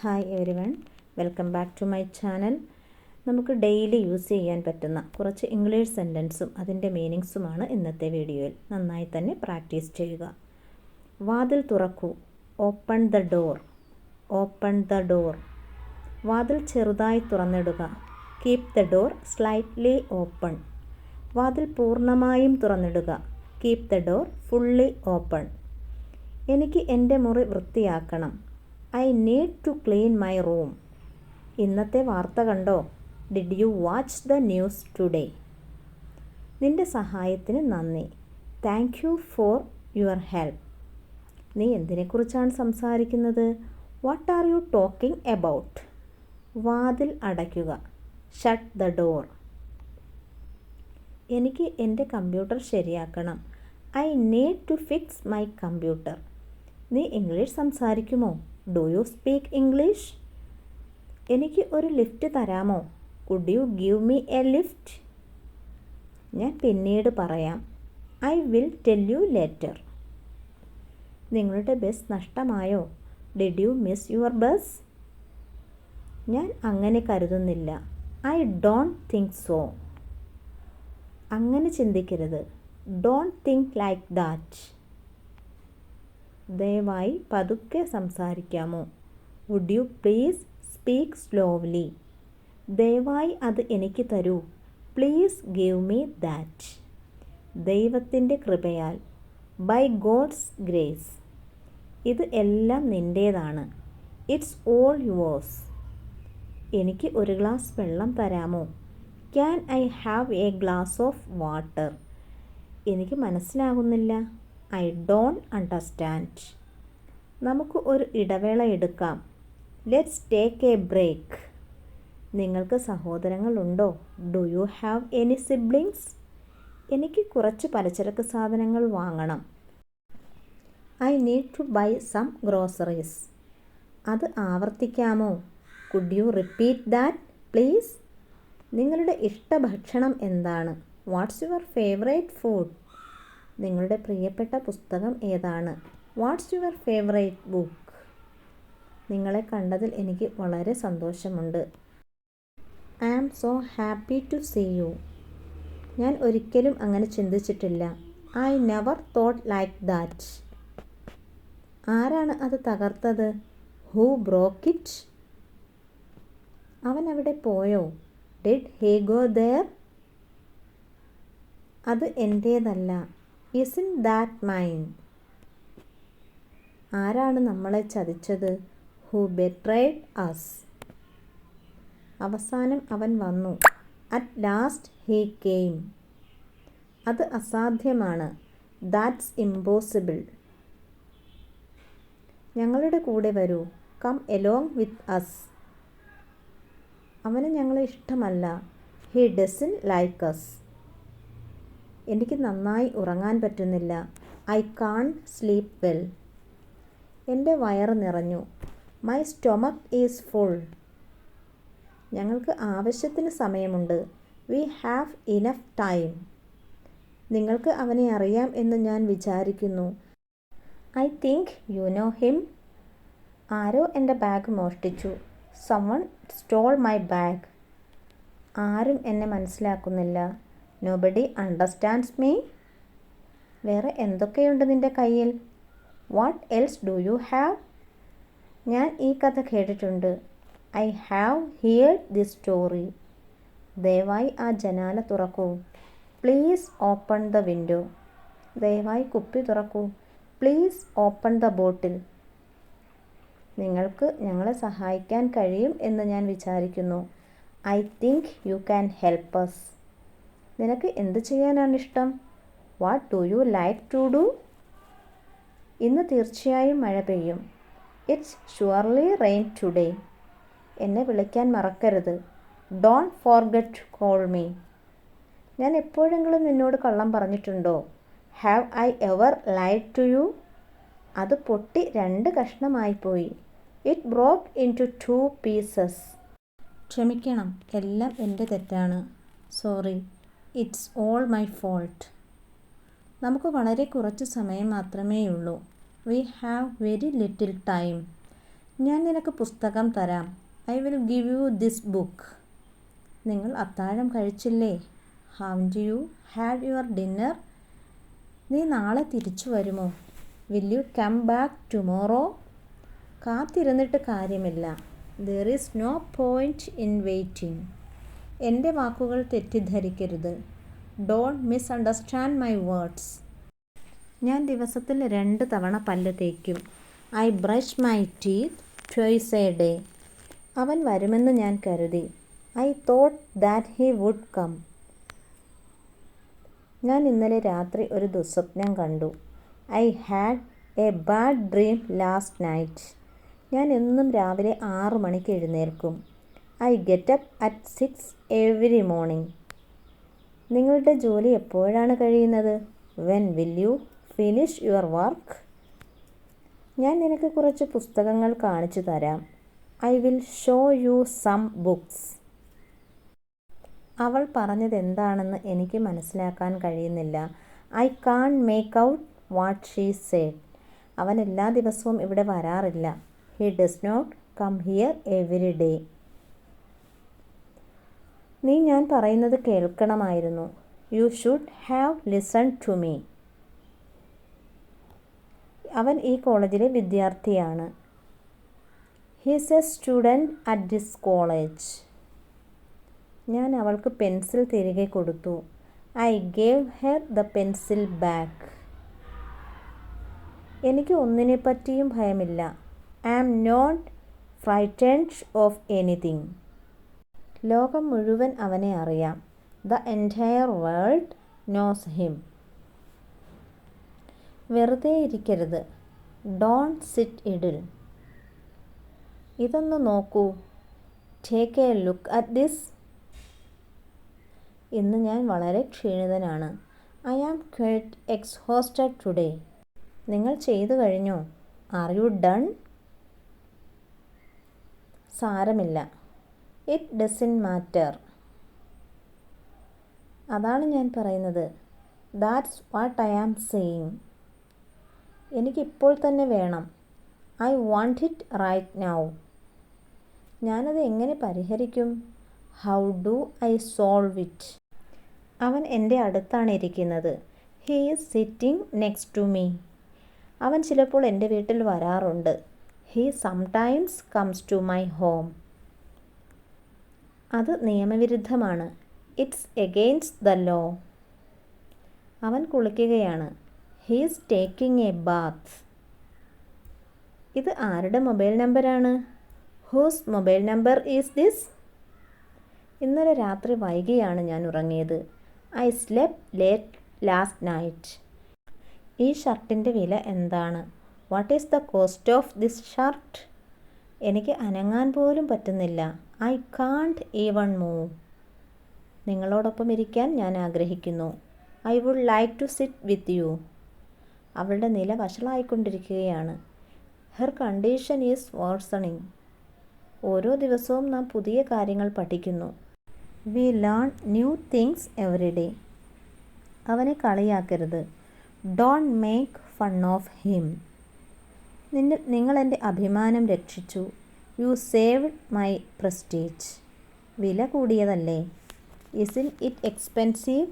Hi everyone welcome back to my channel നമുക്ക് daily use ചെയ്യാൻ പറ്റുന്ന കുറച്ച് ഇംഗ്ലീഷ് സെന്റൻസും അതിന്റെ മീനിങ്സുമാണ് ഇന്നത്തെ വീഡിയോയിൽ നന്നായി തന്നെ പ്രാക്ടീസ് ചെയ്യുക. വാതിൽ തുറക്കൂ. Open the door open the door വാതിൽ ചെറുതായി തുറന്നിടുക. Keep the door slightly open വാതിൽ പൂർണമായും തുറന്നിടുക. Keep the door fully open എനിക്ക് എന്റെ മുറി വൃത്തിയാക്കണം. I need to clean my room ഇന്നത്തെ വാർത്ത കണ്ടോ? Did you watch the news today നിന്റെ സഹായത്തിന് നന്ദി. Thank you for your help നീ എന്തിനെക്കുറിച്ചാണ് സംസാരിക്കുന്നത്? What are you talking about വാതിൽ അടയ്ക്കുക. ഷട്ട് ദ ഡോർ എനിക്ക് എന്റെ കമ്പ്യൂട്ടർ ശരിയാക്കണം. I need to fix my computer നീ ഇംഗ്ലീഷ് സംസാരിക്കുമോ? ഡു യു സ്പീക്ക് ഇംഗ്ലീഷ് എനിക്ക് ഒരു ലിഫ്റ്റ് തരാമോ? Could you give me a lift ഞാൻ പിന്നീട് പറയാം. I will tell you later നിങ്ങളുടെ bus നഷ്ടമായോ? Did you miss your bus ഞാൻ അങ്ങനെ കരുതുന്നില്ല. ഐ ഡോണ്ട് തിങ്ക് സോ അങ്ങനെ ചിന്തിക്കരുത്. ഡോണ്ട് തിങ്ക് ലൈക്ക് ദാറ്റ് ദയവായി പതുക്കെ സംസാരിക്കാമോ? Would you please speak slowly ദയവായി അത് എനിക്ക് തരൂ. പ്ലീസ് ഗിവ് മീ ദാറ്റ് ദൈവത്തിന്റെ കൃപയാൽ. ബൈ ഗോഡ്സ് ഗ്രേസ് ഇത് എല്ലാം നിന്റേതാണ്. ഇറ്റ്സ് ഓൾ യുവേഴ്സ് എനിക്ക് ഒരു ഗ്ലാസ് വെള്ളം തരാമോ? Can I have a glass of water എനിക്ക് മനസ്സിലാകുന്നില്ല. I don't understand. നമുക്ക് ഒരു ഇടവേള എടുക്കാം. Let's take a break. നിങ്ങൾക്ക് സഹോദരങ്ങളുണ്ടോ? Do you have any siblings? എനിക്ക് കുറച്ച് പലചരക്ക് സാധനങ്ങൾ വാങ്ങണം. I need to buy some groceries. അത് ആവർത്തിക്കാമോ? Could you repeat that please? നിങ്ങളുടെ ഇഷ്ടഭക്ഷണം എന്താണ്? What's your favourite food? നിങ്ങളുടെ പ്രിയപ്പെട്ട പുസ്തകം ഏതാണ്? വാട്ട്സ് യുവർ ഫേവറേറ്റ് ബുക്ക് നിങ്ങളെ കണ്ടതിൽ എനിക്ക് വളരെ സന്തോഷമുണ്ട്. I am so happy to see you ഞാൻ ഒരിക്കലും അങ്ങനെ ചിന്തിച്ചിട്ടില്ല. I never thought like that ആരാണ് അത് തകർത്തത്? ഹൂ ബ്രോക്ക് ഇറ്റ് അവൻ അവിടെ പോയോ? ഡിഡ് ഹേ ഗോ ദർ അത് എന്റേതല്ല ഇസിൻ ദാറ്റ് മൈൻ ആരാണ് നമ്മളെ ചതിച്ചത്? ഹു ബെട്രേഡ് അസ് അവസാനം അവൻ വന്നു. അറ്റ് ലാസ്റ്റ് ഹീ കെയിം അത് അസാധ്യമാണ്. ദാറ്റ്സ് ഇമ്പോസിബിൾ ഞങ്ങളുടെ കൂടെ വരൂ. കം എലോങ് വിത്ത് അസ് അവന് ഞങ്ങളെ ഇഷ്ടമല്ല. ഹീ ഡസൻ ലൈക്ക് അസ് എനിക്ക് നന്നായി ഉറങ്ങാൻ പറ്റുന്നില്ല. I can't sleep well. എന്റെ വയറ് നിറഞ്ഞു. My stomach is full. ഞങ്ങൾക്ക് ആവശ്യത്തിന് സമയമുണ്ട്. We have enough time. നിങ്ങൾക്ക് അവനെ അറിയാം എന്ന് ഞാൻ വിചാരിക്കുന്നു. I think you know him. ആരോ എന്റെ ബാഗ് മോഷ്ടിച്ചു. Someone stole my bag. ആരും എന്നെ മനസ്സിലാക്കുന്നില്ല. നോബഡി അണ്ടർസ്റ്റാൻഡ്സ് മീ വേറെ എന്തൊക്കെയുണ്ട് നിന്റെ കയ്യിൽ? What else do you have ഞാൻ ഈ കഥ കേട്ടിട്ടുണ്ട്. I have heard the story ദയവായി ആ ജനാല തുറക്കൂ. പ്ലീസ് ഓപ്പൺ ദ വിൻഡോ ദയവായി കുപ്പി തുറക്കൂ. പ്ലീസ് ഓപ്പൺ ദ ബോട്ടിൽ നിങ്ങൾക്ക് ഞങ്ങളെ സഹായിക്കാൻ കഴിയും എന്ന് ഞാൻ വിചാരിക്കുന്നു. I think you can help us നിനക്ക് എന്ത് ചെയ്യാനാണ് ഇഷ്ടം what do you like to do ഇന്ന് തീർച്ചയായും മഴ പെയ്യും. ഇറ്റ്സ് ഷുവർലി റെയിൻ ടുഡേ എന്നെ വിളിക്കാൻ മറക്കരുത്. ഡോണ്ട് ഫോർഗെറ്റ് കോൾ മീ ഞാൻ എപ്പോഴെങ്കിലും നിന്നോട് കള്ളം പറഞ്ഞിട്ടുണ്ടോ? Have I ever like to you അത് പൊട്ടി രണ്ട് കഷ്ണമായിപ്പോയി. It broke into two pieces ക്ഷമിക്കണം. എല്ലാം എന്റെ തെറ്റാണ്. Sorry it's all my fault നമുക്ക് വളരെ കുറച്ച് സമയം മാത്രമേ ഉള്ളൂ. We have very little time ഞാൻ നിനക്ക് പുസ്തകം തരാം. I will give you this book നിങ്ങൾ അത്താഴം കഴിച്ചില്ലേ? Have you had your dinner നീ നാളെ തിരിച്ചു വരുമോ? Will you come back tomorrow കാത്തിരുന്നിട്ട് കാര്യമില്ല. There is no point in waiting എന്റെ വാക്കുകൾ തെറ്റിദ്ധരിക്കരുത്. Don't misunderstand my words ഞാൻ ദിവസത്തിൽ രണ്ട് തവണ പല്ല് തേക്കും. I brush my teeth twice a day അവൻ വരുമെന്ന് ഞാൻ കരുതി. I thought that he would come ഞാൻ ഇന്നലെ രാത്രി ഒരു ദുസ്വപ്നം കണ്ടു. I had a bad dream last night ഞാൻ എന്നും രാവിലെ ആറു മണിക്ക് എഴുന്നേൽക്കും. I get up at six every morning. നിങ്ങളുടെ ജോലി എപ്പോഴാണ് കഴിയുന്നത്? When will you finish your work? ഞാൻ നിനക്ക് കുറച്ച് പുസ്തകങ്ങൾ കാണിച്ചു തരാം. I will show you some books. അവൾ പറഞ്ഞത് എന്താണെന്ന് എനിക്ക് മനസ്സിലാക്കാൻ കഴിയുന്നില്ല. I can't make out what she said. അവൻ എല്ലാ ദിവസവും ഇവിടെ വരാറില്ല. He does not come here every day. നീ ഞാൻ പറയുന്നത് കേൾക്കണമായിരുന്നു. You should have listen to me അവൻ ഈ കോളേജിലെ വിദ്യാർത്ഥിയാണ്. He's a student at this college ഞാൻ അവൾക്ക് പെൻസിൽ തിരികെ കൊടുത്തു. I gave her the pencil back എനിക്ക് ഒന്നിനെ പറ്റിയും ഭയമില്ല. I am not frightened of anything ലോകം മുഴുവൻ അവനെ അറിയാം. The entire world knows him. വെറുതെ ഇരിക്കരുത്. ഡോണ്ട് സിറ്റ് ഇഡിൽ ഇതൊന്ന് നോക്കൂ. Take a look at this. ഇന്ന് ഞാൻ വളരെ ക്ഷീണിതനാണ്. I am quite exhausted today. നിങ്ങൾ ചെയ്തു കഴിഞ്ഞോ. Are you done? സാരമില്ല. ഇറ്റ് ഡസിൻ മാറ്റർ അതാണ് ഞാൻ പറയുന്നത്. That's what I am saying എനിക്കിപ്പോൾ തന്നെ വേണം. I want it right now ഞാനത് എങ്ങനെ പരിഹരിക്കും? How do I solve it അവൻ എന്റെ അടുത്താണ് ഇരിക്കുന്നത്. He is sitting next to me അവൻ ചിലപ്പോൾ എന്റെ വീട്ടിൽ വരാറുണ്ട്. He sometimes comes to my home അത് നിയമവിരുദ്ധമാണ്. ഇറ്റ്സ് എഗെയിൻസ്റ്റ് ദ ലോ അവൻ കുളിക്കുകയാണ്. ഹീസ് ടേക്കിംഗ് എ ബാത്ത് ഇത് ആരുടെ മൊബൈൽ നമ്പറാണ്? Whose mobile number is this ഇന്നലെ രാത്രി വൈകിയാണ് ഞാൻ ഉറങ്ങിയത്. I slept late last night ഈ ഷർട്ടിന്റെ വില എന്താണ്? What is the cost of this shirt എനിക്ക് അനങ്ങാൻ പോലും പറ്റുന്നില്ല. ഐ കാൺട്ട് ഈവൺ മൂവ് നിങ്ങളോടൊപ്പം ഇരിക്കാൻ ഞാൻ ആഗ്രഹിക്കുന്നു. I would like to sit with you. അവളുടെ നില വഷളായിക്കൊണ്ടിരിക്കുകയാണ്. ഹെർ കണ്ടീഷൻ ഈസ് വേഴ്സണിങ് ഓരോ ദിവസവും നാം പുതിയ കാര്യങ്ങൾ പഠിക്കുന്നു. We learn new things every day. അവനെ കളിയാക്കരുത്. Don't make fun of him. നിന്റെ നിങ്ങളെന്റെ അഭിമാനം രക്ഷിച്ചു. യു സേവ്ഡ് മൈ പ്രസ്റ്റീജ് വില കൂടിയതല്ലേ? ഇസിൻ ഇറ്റ് എക്സ്പെൻസീവ്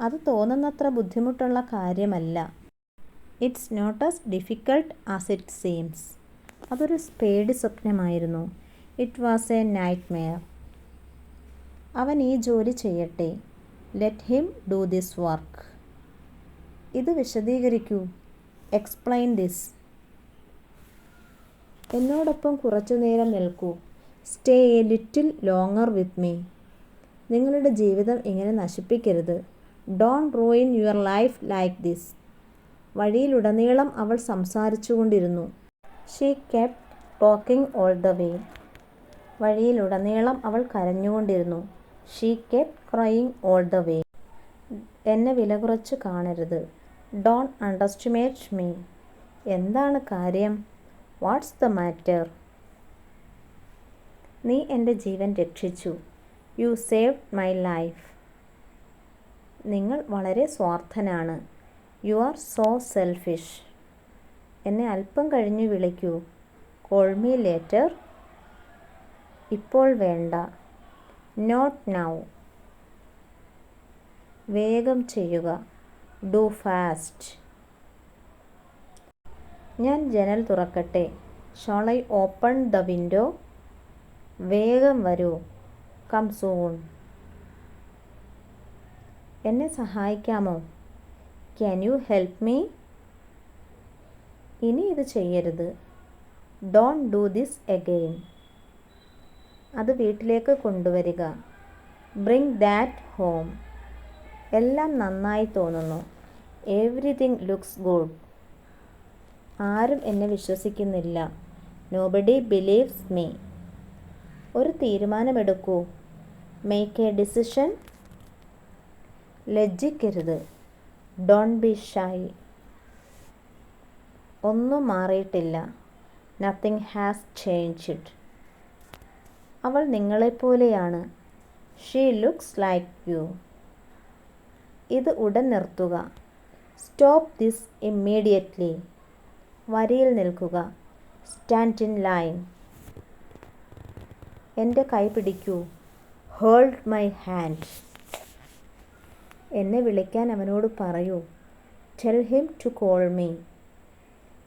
അത് തോന്നുന്നത്ര ബുദ്ധിമുട്ടുള്ള കാര്യമല്ല. It's not as difficult as it seems അതൊരു പേടി സ്വപ്നമായിരുന്നു. It was a nightmare അവൻ ഈ ജോലി ചെയ്യട്ടെ. Let him do this work ഇത് വിശദീകരിക്കൂ. എക്സ്പ്ലെയിൻ ദിസ് എന്നോടൊപ്പം കുറച്ചു നേരം നിൽക്കൂ. Stay a little longer with me നിങ്ങളുടെ ജീവിതം ഇങ്ങനെ നശിപ്പിക്കരുത്. Don't ruin your life like this വഴിയിലുടനീളം അവൾ സംസാരിച്ചുകൊണ്ടിരുന്നു. She kept talking all the way വഴിയിലുടനീളം അവൾ കരഞ്ഞുകൊണ്ടിരുന്നു. She kept crying all the way എന്നെ വില കുറച്ച് കാണരുത്. ഡോൺ അണ്ടർസ്റ്റിമേറ്റ് മീ എന്താണ് കാര്യം? What's the matter? നീ എന്റെ ജീവൻ രക്ഷിച്ചു. You save my life. നിങ്ങൾ വളരെ സ്വാർത്ഥനാണ്. You are so selfish. എന്നെ അല്പം കഴിഞ്ഞ് വിളിക്കൂ. Call me later. ഇപ്പോൾ വേണ്ട. Not now. വേഗം ചെയ്യുക. Do fast. ഞാൻ ജനൽ തുറക്കട്ടെ. I open the window. വേഗം വരൂ. Come soon. എന്നെ സഹായിക്കാമോ? Can you help me? ഇനി ഇത് ചെയ്യരുത്. Don't do this again. അത് വീട്ടിലേക്ക് കൊണ്ടുവരിക. Bring that home. എല്ലാം നന്നായി തോന്നുന്നു. Everything looks good. ആരും എന്നെ വിശ്വസിക്കുന്നില്ല. നോബഡി ബിലീവ്സ് മീ ഒരു തീരുമാനമെടുക്കൂ. മേക്ക് എ ഡിസിഷൻ ലജ്ജിക്കരുത്. ഡോൺ ബി ഷൈ ഒന്നും മാറിയിട്ടില്ല. നത്തിങ് ഹാസ് ചേഞ്ച്ഡ് അവൾ നിങ്ങളെപ്പോലെയാണ്. ഷീ ലുക്സ് ലൈക്ക് യു ഇത് ഉടൻ നിർത്തുക. സ്റ്റോപ്പ് ദിസ് ഇമ്മീഡിയറ്റ്ലി വരിയിൽ നിൽക്കുക. Stand in line. എന്റെ കൈ പിടിക്കൂ. Hold my hand. എന്നെ വിളിക്കാൻ അവനോട് പറയൂ. Tell him to call me.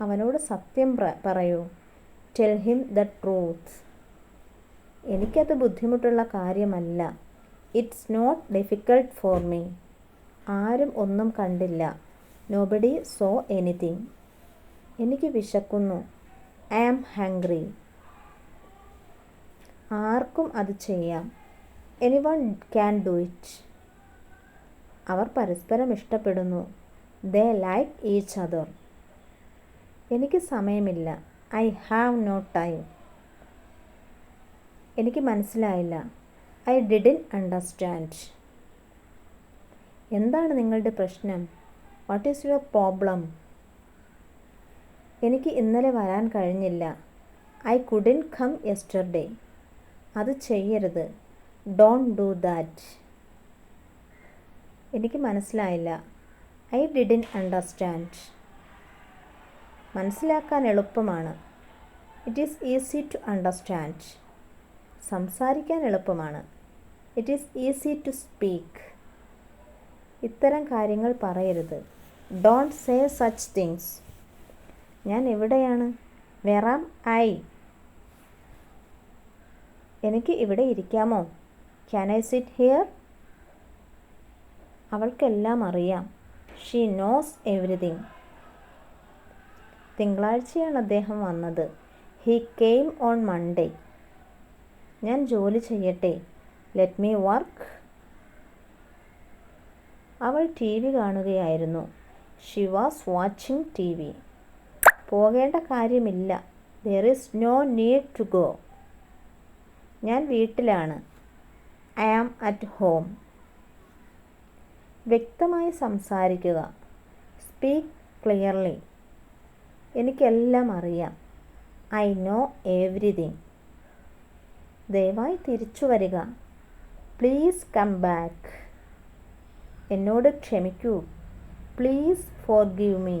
അവനോട് സത്യം പറയൂ. Tell him the truth. എനിക്കത് ബുദ്ധിമുട്ടുള്ള കാര്യമല്ല. It's not difficult for me. ആരും ഒന്നും കണ്ടില്ല. നോബഡി സോ എനിത്തിങ് എനിക്ക് വിശക്കുന്നു. ഐ ആം ഹാങ്ക്രി ആർക്കും അത് ചെയ്യാം. Anyone can do it. അവർ പരസ്പരം ഇഷ്ടപ്പെടുന്നു. They like each other. എനിക്ക് സമയമില്ല. I have no time. എനിക്ക് മനസ്സിലായില്ല. I didn't understand. എന്താണ് നിങ്ങളുടെ പ്രശ്നം? What is your problem? എനിക്ക് ഇന്നലെ വരാൻ കഴിഞ്ഞില്ല. I couldn't come yesterday. അത് ചെയ്യരുത്. Don't do that. എനിക്ക് മനസ്സിലായില്ല. I didn't understand. മനസ്സിലാക്കാൻ എളുപ്പമാണ്. It is easy to understand. സംസാരിക്കാൻ എളുപ്പമാണ്. It is easy to speak. ഇത്തരം കാര്യങ്ങൾ പറയരുത്. Don't say such things. ഞാൻ എവിടെയാണ്? Where am I. എനിക്ക് ഇവിടെ ഇരിക്കാമോ? ക്യാൻ ഐ സിറ്റ് ഹിയർ അവൾക്കെല്ലാം അറിയാം. ഷീ നോസ് എവറിതിങ് തിങ്കളാഴ്ചയാണ് അദ്ദേഹം വന്നത്. ഹീ കെയിം ഓൺ മൺഡേ ഞാൻ ജോലി ചെയ്യട്ടെ. ലെറ്റ് മീ വർക്ക് അവൾ T V കാണുകയായിരുന്നു. She was watching T V പോകേണ്ട കാര്യമില്ല. There is no need to go ഞാൻ വീട്ടിലാണ്. ഐ ആം അറ്റ് ഹോം വ്യക്തമായി സംസാരിക്കുക. സ്പീക്ക് ക്ലിയർലി എനിക്കെല്ലാം അറിയാം. ഐ നോ എവ്രിതിങ് ദയവായി തിരിച്ചു വരിക. പ്ലീസ് കം ബാക്ക് എന്നോട് ക്ഷമിക്കൂ. Please forgive me